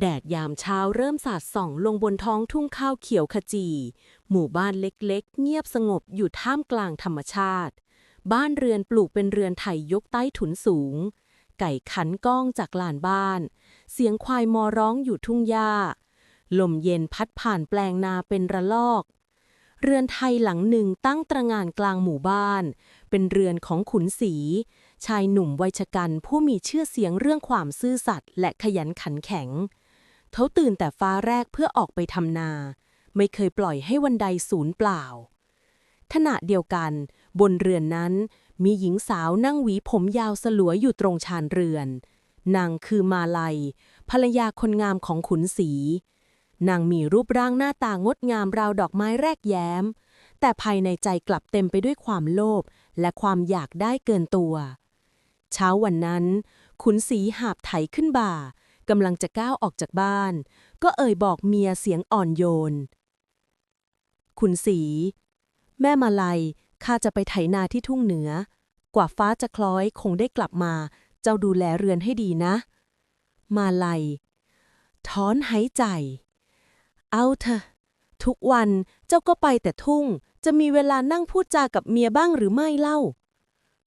แดดยามเช้าเริ่มสาดส่องลงบนท้องทุ่งข้าวเขียวขจี หมู่บ้านเล็กๆ เงียบสงบอยู่ท่ามกลางธรรมชาติ บ้านเรือนปลูกเป็นเรือนไถยกใต้ถุนสูง ไก่ขันก้องจากลานบ้าน เสียงควายมอร้องอยู่ทุ่งหญ้า ลมเย็นพัดผ่านแปลงนาเป็นระลอก เรือนไทยหลังหนึ่งตั้งตระงานกลางหมู่บ้าน เป็นเรือนของขุนศรีชายหนุ่มวัยชกันผู้มีชื่อเสียงเรื่องความซื่อสัตย์และขยันขันแข็ง เขาตื่นแต่ฟ้าแรกเพื่อออกไปทำนา ไม่เคยปล่อยให้วันใดสูญเปล่าขณะเดียวกัน บนเรือนนั้น มีหญิงสาวนั่งหวีผมยาวสลวยอยู่ตรงชานเรือน นางคือมาลัย ภรรยาคนงามของขุนศรีนางมีรูปร่างหน้าตางดงามราวดอกไม้แรกแย้ม แต่ภายในใจกลับเต็มไปด้วยความโลภและความอยากได้เกินตัว เช้าวันนั้น ขุนศรีหาบไถขึ้นบ่า กำลังจะก้าวออกจากบ้าน ก็เอ่ยบอกเมียเสียงอ่อนโยน ขุนศรีแม่มาลัยข้าจะไปไถนาที่ทุ่งเหนือ กว่าฟ้าจะคล้อยคงได้กลับมา เจ้าดูแลเรือนให้ดีนะ มาลัยถอนหายใจ เอาเถอะ ทุกวันเจ้าก็ไปแต่ทุ่ง จะมีเวลานั่งพูดจากับเมียบ้างหรือไม่เล่า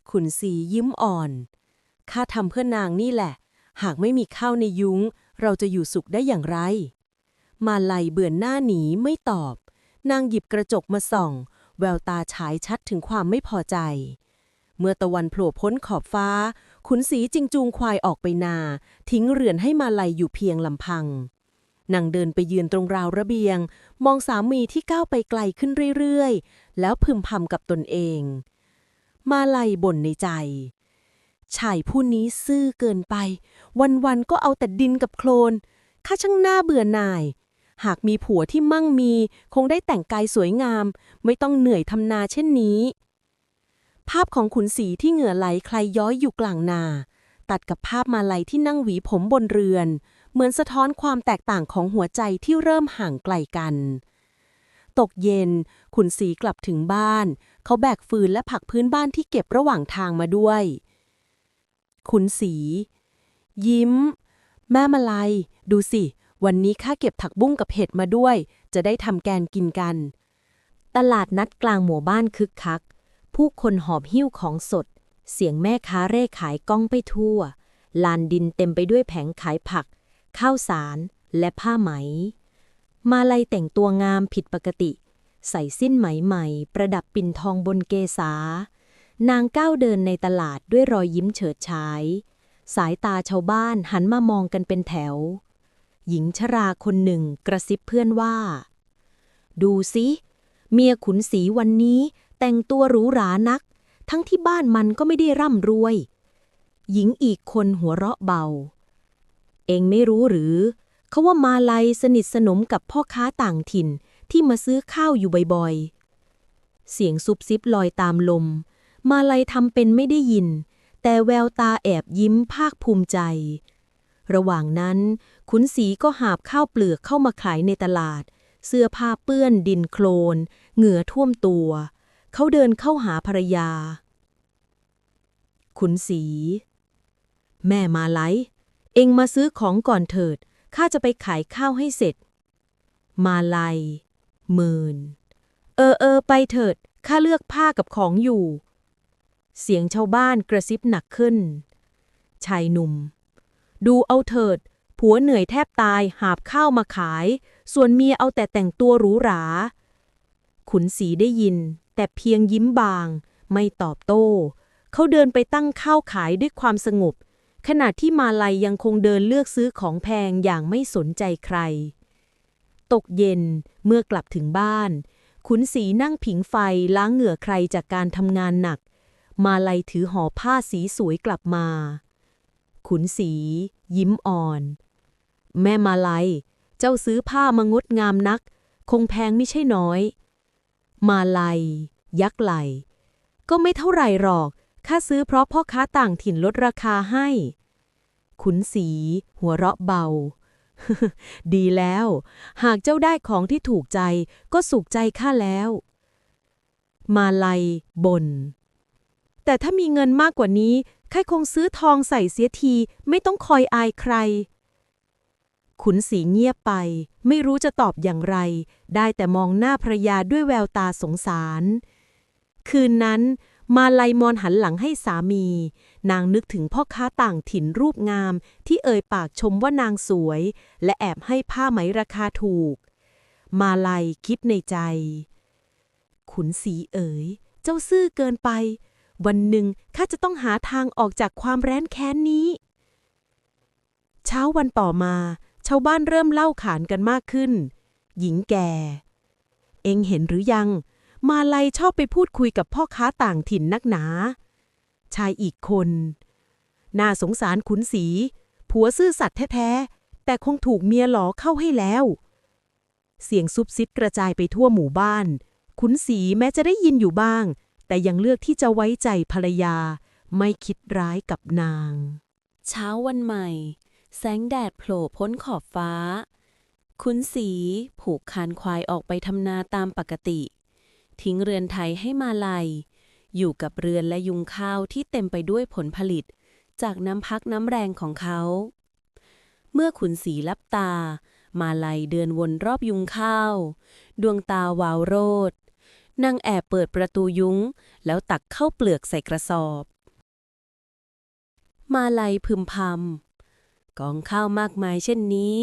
ขุนศรียิ้มอ่อน ข้าทำเพื่อนางนี่แหละ หากไม่มีข้าวในยุ้ง เราจะอยู่สุขได้อย่างไร มาลัยเบื่อหน้าหนีไม่ตอบ นางหยิบกระจกมาส่อง แววตาฉายชัดถึงความไม่พอใจ เมื่อตะวันโผล่พ้นขอบฟ้า ขุนศรีจิงจูงควายออกไปนา ทิ้งเรือนให้มาลัยอยู่เพียงลำพังนางเดินไปยืนตรงราวระเบียง มองสามีที่ก้าวไปไกลขึ้นเรื่อยๆ แล้วพึมพำกับตนเอง มาลัยบ่นในใจ ชายผู้นี้ซื่อเกินไป วันๆก็เอาแต่ดินกับโคลนข้าช่างน่าเบื่อหน่าย หากมีผัวที่มั่งมี คงได้แต่งกายสวยงาม ไม่ต้องเหนื่อยทำนาเช่นนี้ ภาพของขุนศรีที่เหงื่อไหลใครย้อยอยู่กลางนา ตัดกับภาพมาลัยที่นั่งหวีผมบนเรือน เหมือนสะท้อนความแตกต่างของหัวใจที่เริ่มห่างไกลกัน ตกเย็น ขุนศรีกลับถึงบ้าน เขาแบกฟืนและผักพื้นบ้านที่เก็บระหว่างทางมาด้วย ขุนศรียิ้ม แม่มาลัย ดูสิ วันนี้ข้าเก็บผักบุ้งกับเห็ดมาด้วย จะได้ทำแกงกินกัน ตลาดนัดกลางหมู่บ้านคึกคัก ผู้คนหอบหิ้วของสด เสียงแม่ค้าเร่ขายก้องไปทั่ว ลานดินเต็มไปด้วยแผงขายผัก ข้าวสารและผ้าไหม มาลัยแต่งตัวงามผิดปกติ ใส่สิ้นไหมใหม่ ประดับปิ่นทองบนเกษา นางก้าวเดินในตลาดด้วยรอยยิ้มเฉิดฉาย สายตาชาวบ้านหันมามองกันเป็นแถว หญิงชราคนหนึ่งกระซิบเพื่อนว่า ดูสิเมียขุนศรีวันนี้แต่งตัวหรูหรานัก ทั้งที่บ้านมันก็ไม่ได้ร่ำรวย หญิงอีกคนหัวเราะเบา เองไม่รู้หรือเขาว่ามาลัยสนิทสนมกับพ่อค้าต่างถิ่นที่มาซื้อข้าวอยู่บ่อยๆ เสียงซุบซิบลอยตามลม มาลัยทำเป็นไม่ได้ยิน แต่แววตาแอบยิ้มภาคภูมิใจ ระหว่างนั้นขุนศรีก็หาบข้าวเปลือกเข้ามาขายในตลาด เสื้อผ้าเปื้อนดินโคลน เหงื่อท่วมตัว เขาเดินเข้าหาภรรยา ขุนศรีแม่มาไลเองมาซื้อของก่อนเถิด ข้าจะไปขายข้าวให้เสร็จ มาลัยหมื่น เออเออไปเถิด ข้าเลือกผ้ากับของอยู่ เสียงชาวบ้านกระซิบหนักขึ้น ชายหนุ่ม ดูเอาเถิด ผัวเหนื่อยแทบตายหาบข้าวมาขาย ส่วนเมียเอาแต่แต่งตัวหรูหรา ขุนศรีได้ยิน แต่เพียงยิ้มบาง ไม่ตอบโต้ เขาเดินไปตั้งข้าวขายด้วยความสงบ ขณะที่มาลัยยังคงเดินเลือกซื้อของแพงอย่างไม่สนใจใคร ตกเย็นเมื่อกลับถึงบ้าน ขุนศรีนั่งผิงไฟล้างเหงื่อใครจากการทำงานหนัก มาลัยถือห่อผ้าสีสวยกลับมา ขุนศรียิ้มอ่อน แม่มาลัย เจ้าซื้อผ้ามางดงามนัก คงแพงไม่ใช่น้อย มาลัย ยักไหล ก็ไม่เท่าไหร่หรอกข้าซื้อเพราะพ่อค้าต่างถิ่นลดราคาให้ ขุนศรีหัวเราะเบา ดีแล้ว หากเจ้าได้ของที่ถูกใจก็สุขใจข้าแล้ว มาลัยบน่น แต่ถ้ามีเงินมากกว่านี้ข้าคงซื้อทองใส่เสียทีไม่ต้องคอยอายใคร ขุนศรีเงียบไป ไม่รู้จะตอบอย่างไร ได้แต่มองหน้าภรยาด้วยแววตาสงสาร คืนนั้น มาลัยมอนหันหลังให้สามี นางนึกถึงพ่อค้าต่างถิ่นรูปงาม ที่เอ่ยปากชมว่านางสวย และแอบให้ผ้าไหมราคาถูก มาลัยคิดในใจ ขุนศรีเอ๋ย เจ้าซื่อเกินไป วันหนึ่งข้าจะต้องหาทางออกจากความแร้นแค้นนี้ เช้าวันต่อมา ชาวบ้านเริ่มเล่าขานกันมากขึ้น หญิงแก่ เองเห็นหรือยัง มาลัยชอบไปพูดคุยกับพ่อค้าต่างถิ่นนักหนา ชายอีกคน น่าสงสารขุนศรีผัวซื่อสัตย์แท้ๆ แต่คงถูกเมียหลอเข้าให้แล้ว เสียงซุบซิบกระจายไปทั่วหมู่บ้าน ขุนศรีแม้จะได้ยินอยู่บ้าง แต่ยังเลือกที่จะไว้ใจภรรยา ไม่คิดร้ายกับนาง เช้าวันใหม่ แสงแดดโผล่พ้นขอบฟ้าขุนศรีผูกคานควายออกไปทำนาตามปกติ ทิ้งเรือนไทยให้มาลัย อยู่กับเรือนและยุงข้าวที่เต็มไปด้วยผลผลิต จากน้ำพักน้ำแรงของเขา เมื่อขุนศรีลับตา มาลัยเดินวนรอบยุงข้าว ดวงตาวาวโรด นางแอบเปิดประตูยุ้ง แล้วตักเข้าวเปลือกใส่กระสอบ มาลัยพึมพำกองข้าวมากมายเช่นนี้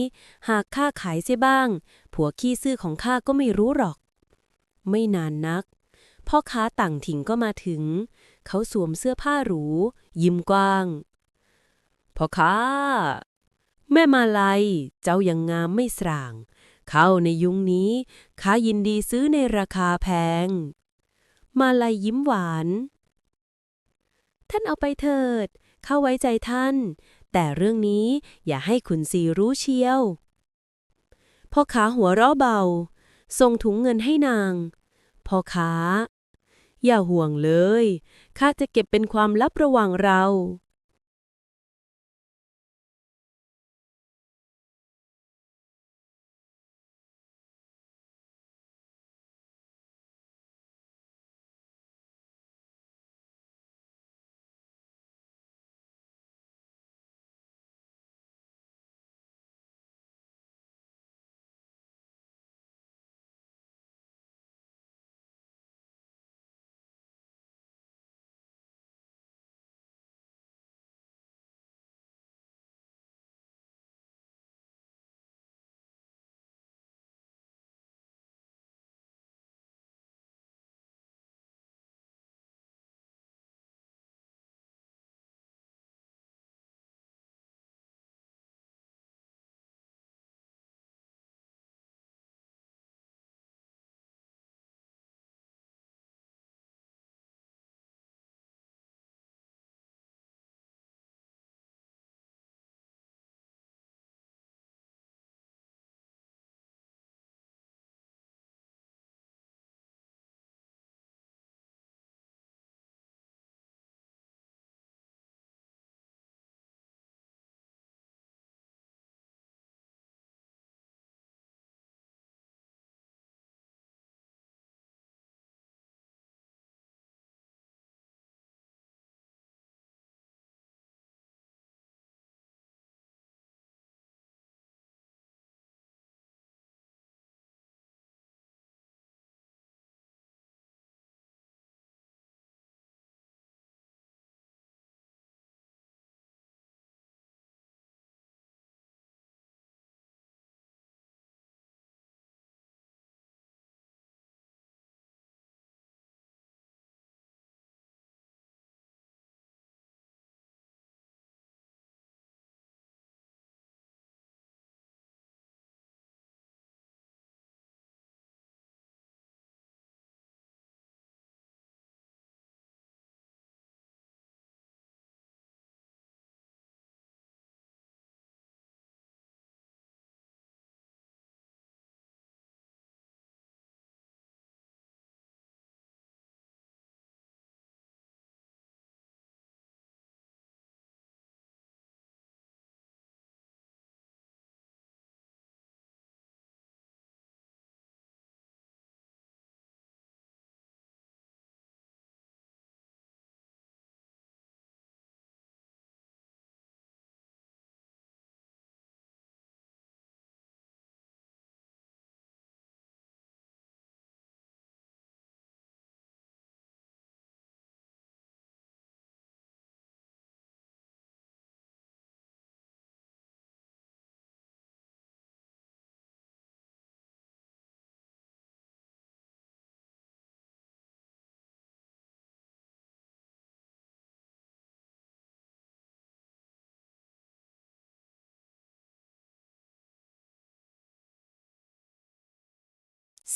หากข้าขายเสียบ้าง ผัวขี้ซื่อของข้าก็ไม่รู้หรอก ไม่นานนัก พ่อค้าต่างถิ่นก็มาถึง เขาสวมเสื้อผ้าหรู ยิ้มกว้าง พ่อค้า แม่มาลัย เจ้ายังงามไม่สร่าง เข้าในยุงนี้ข้ายินดีซื้อในราคาแพง มาลัยยิ้มหวาน ท่านเอาไปเถิดเข้าไว้ใจท่าน แต่เรื่องนี้อย่าให้ขุนศรีรู้เชียวพ่อค้าหัวเราะเบา ส่งถุงเงินให้นางพ่อค้าอย่าห่วงเลย ข้าจะเก็บเป็นความลับระหว่างเรา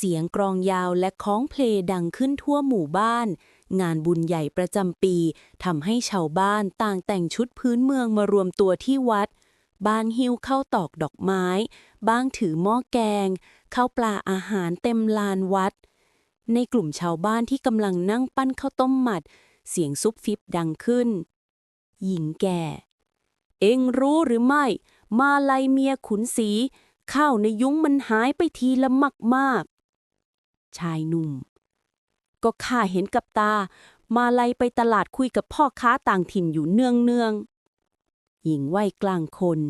เสียงกรองยาวและคล้องเพลงดังขึ้นทั่วหมู่บ้าน งานบุญใหญ่ประจำปีทำให้ชาวบ้านต่างแต่งชุดพื้นเมืองมารวมตัวที่วัดบางหิ้วเข้าวตอกดอกไม้บางถือหม้อแกงข้าวปลาอาหารเต็มลานวัด ในกลุ่มชาวบ้านที่กำลังนั่งปั้นข้าวต้มหมัด เสียงซุบฟิบดังขึ้น หญิงแก่ เอ็งรู้หรือไม่ มาลายเมียขุนศรีข้าวในยุ้งมันหายไปทีละมากมาก ชายหนุ่ม ก็ข้าเห็นกับตา มาลายไปตลาดคุยกับพ่อค้าต่างถิ่นอยู่เนืองเนืองๆหญิงวัยกลางคน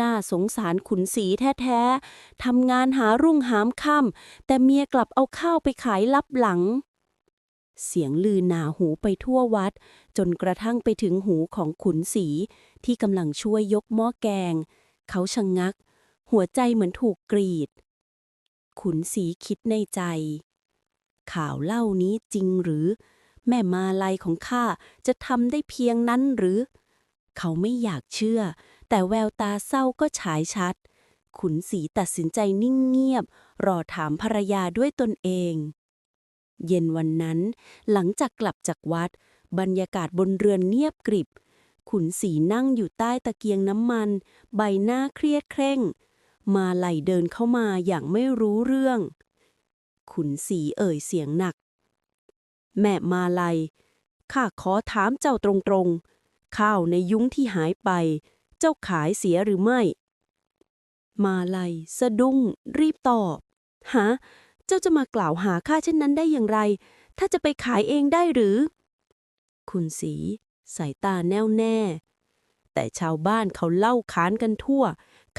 น่าสงสารขุนศรีแท้ๆทำงานหารุ่งหามค่ำแต่เมียกลับเอาข้าวไปขายลับหลัง เสียงลือหนาหูไปทั่ววัด จนกระทั่งไปถึงหูของขุนศรีที่กำลังช่วยยกหม้อแกง เขาชะงงัก หัวใจเหมือนถูกกรีด ขุนศรีคิดในใจ ข่าวเล่านี้จริงหรือ แม่มาลัยของข้าจะทำได้เพียงนั้นหรือ เขาไม่อยากเชื่อ แต่แววตาเศร้าก็ฉายชัด ขุนศรีตัดสินใจนิ่งเงียบ รอถามภรรยาด้วยตนเอง เย็นวันนั้น หลังจากกลับจากวัด บรรยากาศบนเรือนเงียบกริบ ขุนศรีนั่งอยู่ใต้ตะเกียงน้ำมัน ใบหน้าเครียดเคร่ง มาไหลเดินเข้ามาอย่างไม่รู้เรื่อง ขุนศรีเอ่ยเสียงหนัก แม่มาลัยข้าขอถามเจ้าตรงๆ ข้าวในยุ้งที่หายไป เจ้าขายเสียหรือไม่ มาลัยสะดุ้ง รีบตอบฮะเจ้าจะมากล่าวหาข้าเช่นนั้นได้อย่างไร ถ้าจะไปขายเองได้หรือ คุณสีสายตาแน่วแน่ แต่ชาวบ้านเขาเล่าขานกันทั่ว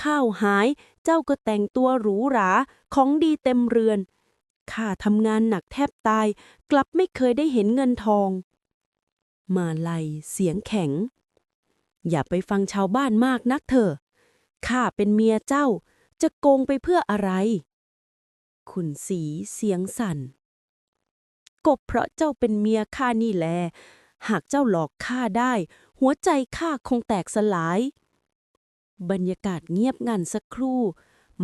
ข้าวหาย เจ้าก็แต่งตัวหรูหรา ของดีเต็มเรือน ข้าทำงานหนักแทบตาย กลับไม่เคยได้เห็นเงินทอง มาลัยเสียงแข็ง อย่าไปฟังชาวบ้านมากนักเถอะข้าเป็นเมียเจ้า จะโกงไปเพื่ออะไร ขุนศรีเสียงสั่นก็เพราะเจ้าเป็นเมียข้านี่แล หากเจ้าหลอกข้าได้ หัวใจข้าคงแตกสลาย บรรยากาศเงียบงันสักครู่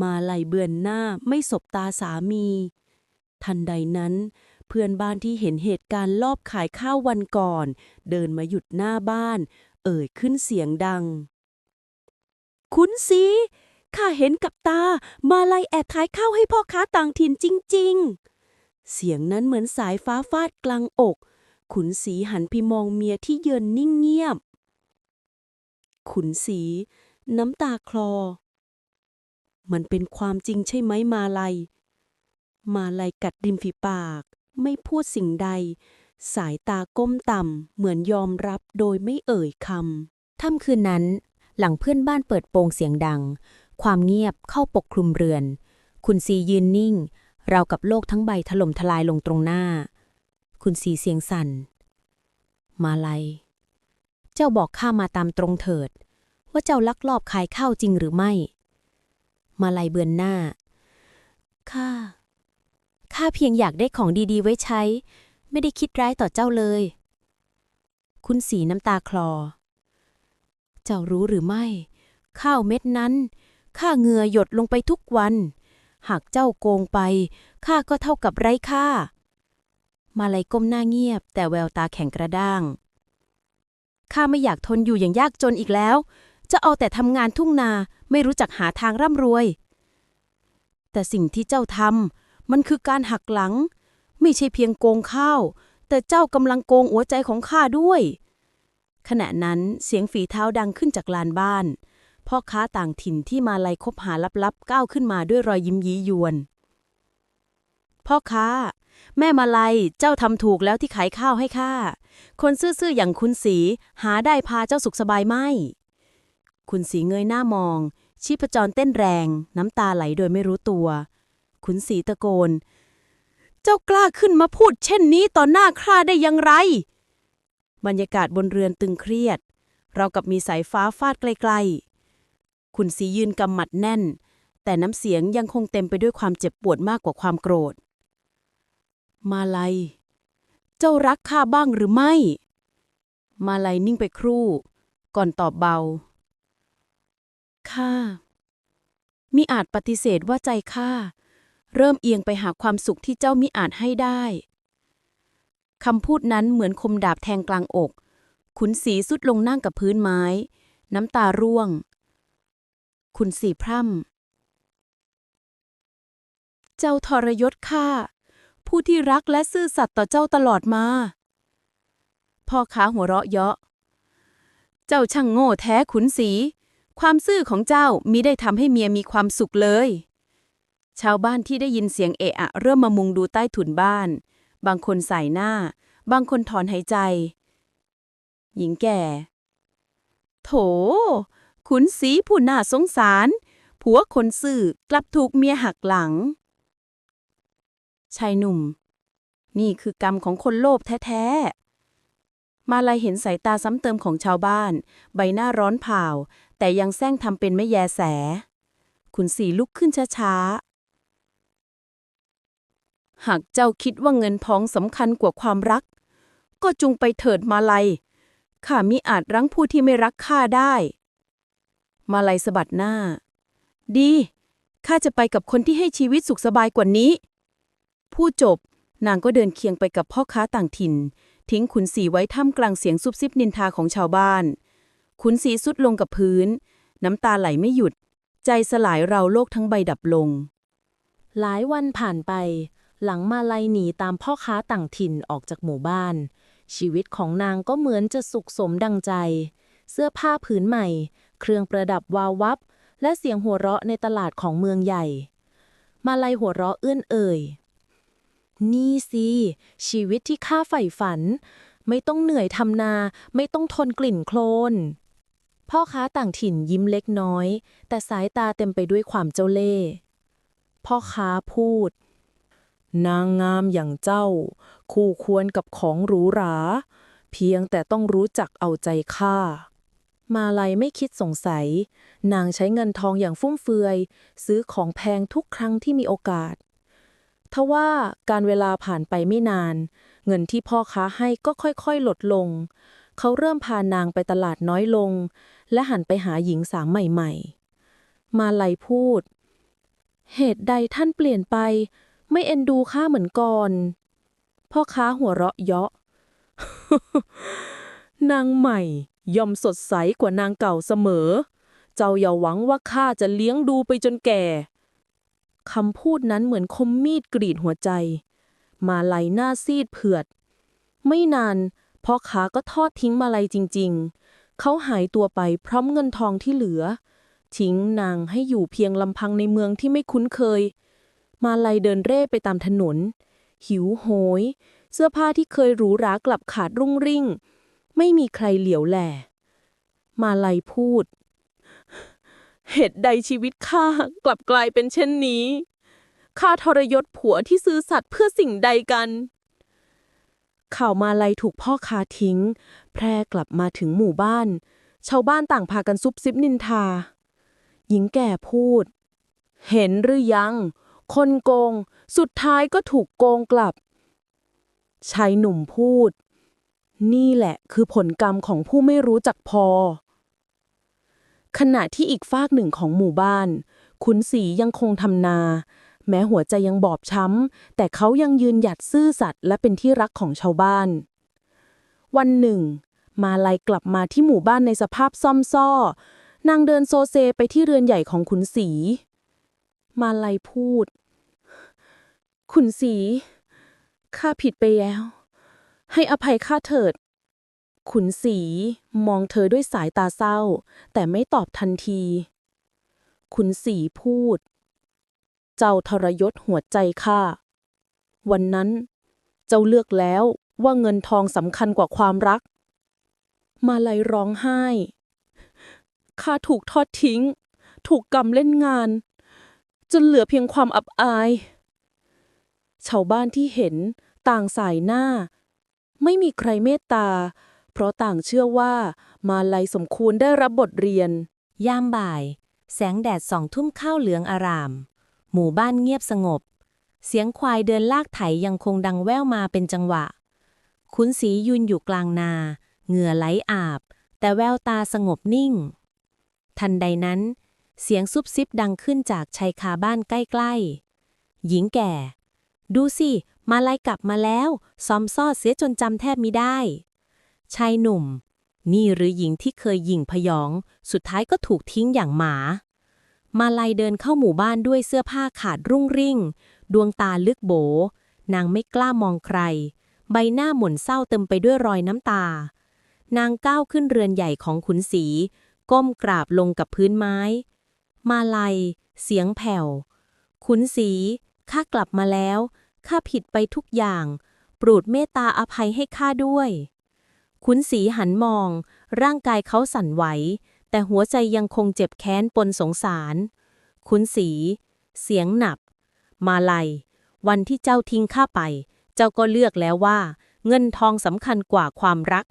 มาไหลเบือนหน้าไม่สบตาสามี ทันใดนั้น เพื่อนบ้านที่เห็นเหตุการณ์ลอบขายข้าววันก่อน เดินมาหยุดหน้าบ้าน เอ่ยขึ้นเสียงดัง คุณสีข้าเห็นกับตา มาลัยแอบขายข้าวให้พ่อค้าต่างถิ่นจริง ๆ เสียงนั้นเหมือนสายฟ้าฟาดกลางอก ขุนศรีหันไปมองเมียที่เยินนิ่งเงียบ ขุนศรี น้ำตาคลอ มันเป็นความจริงใช่ไหมมาลัย มาลัยกัดริมฝีปาก ไม่พูดสิ่งใด สายตาก้มต่ำ เหมือนยอมรับโดยไม่เอ่ยคำค่ำคืนนั้น หลังเพื่อนบ้านเปิดโปงเสียงดัง ความเงียบเข้าปกคลุมเรือน คุณซียืนนิ่ง เรากับโลกทั้งใบถล่มทลายลงตรงหน้า คุณซีเสียงสั่น มาลัย เจ้าบอกข้ามาตามตรงเถิด ว่าเจ้าลักลอบขายข้าวจริงหรือไม่ มาลัยเบือนหน้า ข้า ข้าเพียงอยากได้ของดีๆ ไว้ใช้ ไม่ได้คิดร้ายต่อเจ้าเลย คุณสีน้ำตาคลอ เจ้ารู้หรือไม่ ข้าวเม็ดนั้น ข้าเงือหยดลงไปทุกวัน หากเจ้าโกงไป ข้าก็เท่ากับไร้ค่า มาลัยก้มหน้าเงียบ แต่แววตาแข็งกระด้างข้าไม่อยากทนอยู่อย่างยากจนอีกแล้ว จะเอาแต่ทำงานทุ่งนาไม่รู้จักหาทางร่ำรวย แต่สิ่งที่เจ้าทำมันคือการหักหลัง ไม่ใช่เพียงโกงข้าว แต่เจ้ากำลังโกงหัวใจของข้าด้วย ขณะนั้นเสียงฝีเท้าดังขึ้นจากลานบ้าน พ่อค้าต่างถิ่นที่มาลัยคบหาลับๆก้าวขึ้นมาด้วยรอยยิ้มยียวน พ่อค้า แม่มาลัยเจ้าทำถูกแล้วที่ขายข้าวให้ข้าคนซื่อๆอย่างคุณสีหาได้พาเจ้าสุขสบายไหม คุณสีเงยหน้ามอง ชีพจรเต้นแรง น้ำตาไหลโดยไม่รู้ตัว คุณสีตะโกน เจ้ากล้าขึ้นมาพูดเช่นนี้ต่อหน้าข้าได้อยังไร บรรยากาศบนเรือนตึงเครียด เรากับมีสายฟ้าฟาดไกลๆ คุณสียืนกำหมัดแน่น แต่น้ำเสียงยังคงเต็มไปด้วยความเจ็บปวดมากกว่าความโกรธ มาลัย เจ้ารักข้าบ้างหรือไม่ มาลัยนิ่งไปครู่ ก่อนตอบเบา ข้ามิอาจปฏิเสธว่าใจข้าเริ่มเอียงไปหาความสุขที่เจ้ามิอาจให้ได้คำพูดนั้นเหมือนคมดาบแทงกลางอก ขุนศรีสุดลงนั่งกับพื้นไม้ น้ำตาร่วง ขุนศรีพร่ำ เจ้าทรยศข้า ผู้ที่รักและซื่อสัตย์ต่อเจ้าตลอดมา พ่อค้าหัวเราะเยาะ เจ้าช่างโง่แท้ขุนศรี ความซื่อของเจ้ามิได้ทำให้เมียมีความสุขเลย ชาวบ้านที่ได้ยินเสียงเอะอะเริ่มมามุงดูใต้ถุนบ้าน บางคนใส่หน้า บางคนถอนหายใจ หญิงแก่ โถ ขุนศรีผู้น่าสงสาร ผัวคนซื่อกลับถูกเมียหักหลัง ชายหนุ่ม นี่คือกรรมของคนโลภแท้ๆมาลายเห็นสายตาซ้ำเติมของชาวบ้าน ใบหน้าร้อนเผา แต่ยังแซงทำเป็นไม่แยแส ขุนศรีลุกขึ้นช้าๆ หากเจ้าคิดว่าเงินทองสำคัญกว่าความรัก ก็จงไปเถิดมาลัย ข้ามิอาจรั้งผู้ที่ไม่รักข้าได้ มาลัยสะบัดหน้า ดี ข้าจะไปกับคนที่ให้ชีวิตสุขสบายกว่านี้พูดจบนางก็เดินเคียงไปกับพ่อค้าต่างถิ่น ทิ้งขุนศรีไว้ท่ามกลางเสียงซุบซิบนินทาของชาวบ้าน ขุนศรีสุดลงกับพื้น น้ำตาไหลไม่หยุด ใจสลายเราโลกทั้งใบดับลง หลายวันผ่านไป หลังมาลัยหนีตามพ่อค้าต่างถิ่นออกจากหมู่บ้าน ชีวิตของนางก็เหมือนจะสุขสมดังใจ เสื้อผ้าผืนใหม่ เครื่องประดับวาววับ และเสียงหัวเราะในตลาดของเมืองใหญ่ มาลัยหัวเราะเอื้อนเอ่ยนี่สิชีวิตที่ข้าใฝ่ฝัน ไม่ต้องเหนื่อยทำนา ไม่ต้องทนกลิ่นโคลน พ่อค้าต่างถิ่นยิ้มเล็กน้อย แต่สายตาเต็มไปด้วยความเจ้าเล่ห์พ่อค้าพูด นางงามอย่างเจ้า คู่ควรกับของหรูหรา เพียงแต่ต้องรู้จักเอาใจข้ามาลัยไม่คิดสงสัย นางใช้เงินทองอย่างฟุ่มเฟือย ซื้อของแพงทุกครั้งที่มีโอกาสทว่าการเวลาผ่านไปไม่นาน เงินที่พ่อค้าให้ก็ค่อยๆ ลดลง เขาเริ่มพานางไปตลาดน้อยลง และหันไปหาหญิงสาวใหม่ๆ มาลัยพูด เหตุใดท่านเปลี่ยนไป ไม่เอ็นดูข้าเหมือนก่อน พ่อค้าหัวเราะเยาะ นางใหม่ย่อมสดใสกว่านางเก่าเสมอ เจ้าอย่าหวังว่าข้าจะเลี้ยงดูไปจนแก่คำพูดนั้นเหมือนคมมีดกรีดหัวใจ มาลัยหน้าซีดเผือด ไม่นานพ่อค้าก็ทอดทิ้งมาลัยจริง ๆ เขาหายตัวไปพร้อมเงินทองที่เหลือ ทิ้งนางให้อยู่เพียงลำพังในเมืองที่ไม่คุ้นเคย มาลัยเดินเร่ไปตามถนน หิวโหย เสื้อผ้าที่เคยหรูหรากลับขาดรุ่งริ่ง ไม่มีใครเหลียวแล มาลัยพูด เหตุใดชีวิตข้ากลับกลายเป็นเช่นนี้ข้าทรยศผัวที่ซื้อสัตว์เพื่อสิ่งใดกัน ข่าวมาลัยถูกพ่อค้าทิ้ง แพร่กลับมาถึงหมู่บ้าน ชาวบ้านต่างพากันซุบซิบนินทา หญิงแก่พูด เห็นหรือยัง คนโกง สุดท้ายก็ถูกโกงกลับชายหนุ่มพูด นี่แหละคือผลกรรมของผู้ไม่รู้จักพอ ขณะที่อีกฟากหนึ่งของหมู่บ้าน ขุนศรียังคงทำนา แม้หัวใจยังบอบช้ำ แต่เขายังยืนหยัดซื่อสัตย์และเป็นที่รักของชาวบ้าน วันหนึ่ง มาลัยกลับมาที่หมู่บ้านในสภาพซ่อมซ่อ นางเดินโซเซไปที่เรือนใหญ่ของขุนศรี มาลัยพูด ขุนศรี ข้าผิดไปแล้ว ให้อภัยข้าเถิด ขุนศรีมองเธอด้วยสายตาเศร้า แต่ไม่ตอบทันที ขุนศรีพูด เจ้าทรยศหัวใจข้า วันนั้น เจ้าเลือกแล้วว่าเงินทองสำคัญกว่าความรัก มาลัยร้องไห้ ข้าถูกทอดทิ้ง ถูกกรรมเล่นงาน จนเหลือเพียงความอับอาย ชาวบ้านที่เห็นต่างสายหน้า ไม่มีใครเมตตา เพราะต่างเชื่อว่ามาลัยสมควรได้รับบทเรียน ยามบ่าย แสงแดดส่องทุ่มข้าวเหลืองอาราม หมู่บ้านเงียบสงบ เสียงควายเดินลากไถยังคงดังแว่วมาเป็นจังหวะ ขุนศรียืนอยู่กลางนา เหงื่อไหลอาบ แต่แววตาสงบนิ่ง ทันใดนั้น เสียงซุบซิบดังขึ้นจากชายคาบ้านใกล้ๆ หญิงแก่ ดูสิ มาลายกลับมาแล้วซอมซอเสียจนจำแทบมิได้ ชายหนุ่ม นี่หรือหญิงที่เคยหยิ่งพยอง สุดท้ายก็ถูกทิ้งอย่างหมา มาลายเดินเข้าหมู่บ้านด้วยเสื้อผ้าขาดรุ่งริ่ง ดวงตาลึกโบ นางไม่กล้ามองใคร ใบหน้าหม่นเศร้าเต็มไปด้วยรอยน้ำตา นางก้าวขึ้นเรือนใหญ่ของขุนศรีก้มกราบลงกับพื้นไม้ มาลัย เสียงแผ่ว ขุนศรีข้ากลับมาแล้ว ข้าผิดไปทุกอย่าง โปรดเมตตาอภัยให้ข้าด้วย ขุนศรีหันมอง ร่างกายเขาสั่นไหว แต่หัวใจยังคงเจ็บแค้นปนสงสาร ขุนศรีเสียงหนับ มาลัย วันที่เจ้าทิ้งข้าไป เจ้าก็เลือกแล้วว่า เงินทองสำคัญกว่าความรัก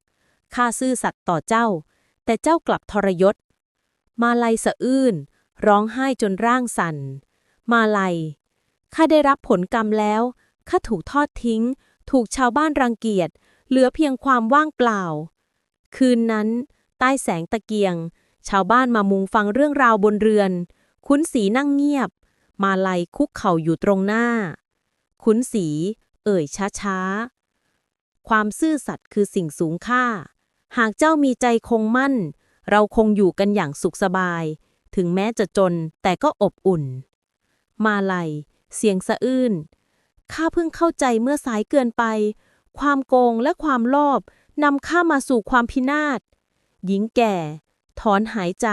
ข้าซื่อสัตย์ต่อเจ้า แต่เจ้ากลับทรยศ มาลัยสะอื้น ร้องไห้จนร่างสั่น มาลัย ข้าได้รับผลกรรมแล้ว ข้าถูกทอดทิ้ง ถูกชาวบ้านรังเกียจ เหลือเพียงความว่างเปล่า คืนนั้น ใต้แสงตะเกียง ชาวบ้านมามุงฟังเรื่องราวบนเรือนขุนศรีนั่งเงียบ มาลัยคุกเข่าอยู่ตรงหน้าขุนศรีเอ่ยช้าๆ ความซื่อสัตย์คือสิ่งสูงค่า หากเจ้ามีใจคงมั่น เราคงอยู่กันอย่างสุขสบาย ถึงแม้จะจนแต่ก็อบอุ่น มาลัย เสียงสะอื้น ข้าเพิ่งเข้าใจเมื่อสายเกินไป ความโกงและความโลภนำข้ามาสู่ความพินาศหญิงแก่ ถอนหายใจ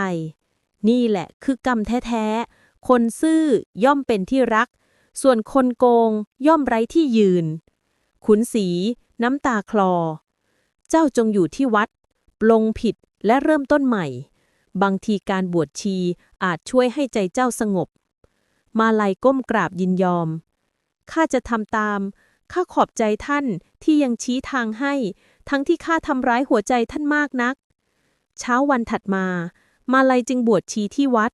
นี่แหละคือกรรมแท้ๆ คนซื่อย่อมเป็นที่รัก ส่วนคนโกงย่อมไร้ที่ยืน ขุนศรีน้ำตาคลอ เจ้าจงอยู่ที่วัดปลงผิดและเริ่มต้นใหม่ บางทีการบวชชีอาจช่วยให้ใจเจ้าสงบ มาลัยก้มกราบยินยอม ข้าจะทำตาม ข้าขอบใจท่านที่ยังชี้ทางให้ ทั้งที่ข้าทำร้ายหัวใจท่านมากนัก เช้าวันถัดมา มาลัยจึงบวชชีที่วัด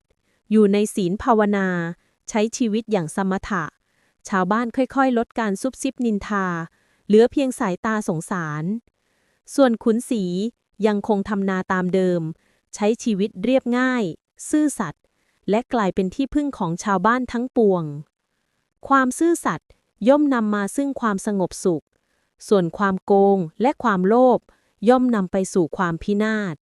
อยู่ในศีลภาวนา ใช้ชีวิตอย่างสมถะ ชาวบ้านค่อยๆ ลดการซุบซิบนินทา เหลือเพียงสายตาสงสาร ส่วนขุนศรียังคงทำนาตามเดิม ใช้ชีวิตเรียบง่าย ซื่อสัตย์และกลายเป็นที่พึ่งของชาวบ้านทั้งปวง ความซื่อสัตย์ย่อมนำมาซึ่งความสงบสุข ส่วนความโกงและความโลภย่อมนำไปสู่ความพินาศ